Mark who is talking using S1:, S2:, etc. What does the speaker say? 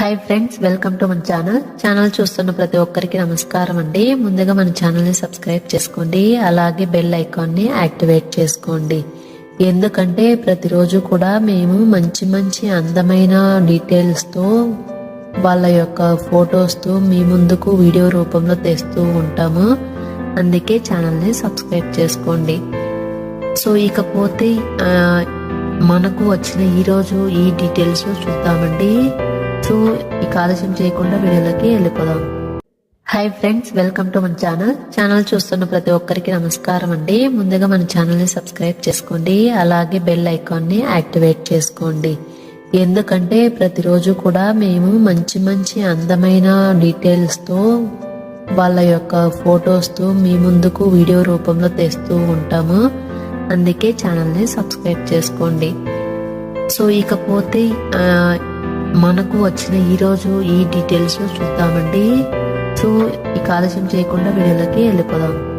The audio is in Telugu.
S1: హాయ్ ఫ్రెండ్స్ వెల్కమ్ టు మన ఛానల్ ఛానల్ చూస్తున్న ప్రతి ఒక్కరికి నమస్కారం అండి. ముందుగా మన ఛానల్ని సబ్స్క్రైబ్ చేసుకోండి. అలాగే బెల్ ఐకాన్ని యాక్టివేట్ చేసుకోండి. ఎందుకంటే ప్రతిరోజు కూడా మేము మంచి మంచి అందమైన డీటెయిల్స్తో వాళ్ళ యొక్క ఫొటోస్తో మీ ముందుకు వీడియో రూపంలో తెస్తూ ఉంటాము. అందుకే ఛానల్ని సబ్స్క్రైబ్ చేసుకోండి. సో ఇకపోతే మనకు వచ్చిన ఈరోజు ఈ డీటెయిల్స్ చూద్దామండి. సో ఈ ఆలస్యం చేయకుండా వీడియోలోకి వెళ్ళిపోదాం. హాయ్ ఫ్రెండ్స్ వెల్కమ్ టు మన ఛానల్ ఛానల్ చూస్తున్న ప్రతి ఒక్కరికి నమస్కారం అండి. ముందుగా మన ఛానల్ని సబ్స్క్రైబ్ చేసుకోండి. అలాగే బెల్ ఐకాన్ని యాక్టివేట్ చేసుకోండి. ఎందుకంటే ప్రతిరోజు కూడా మేము మంచి మంచి అందమైన డీటెయిల్స్తో వాళ్ళ యొక్క ఫొటోస్తో మీ ముందుకు వీడియో రూపంలో తెస్తూ ఉంటాము. అందుకే ఛానల్ని సబ్స్క్రైబ్ చేసుకోండి. సో ఇకపోతే మనకు వచ్చిన ఈరోజు ఈ డీటెయిల్స్ చూద్దామండి. సో ఈ ఆలస్యం చేయకుండా వీడియోలోకి వెళ్ళిపోదాం.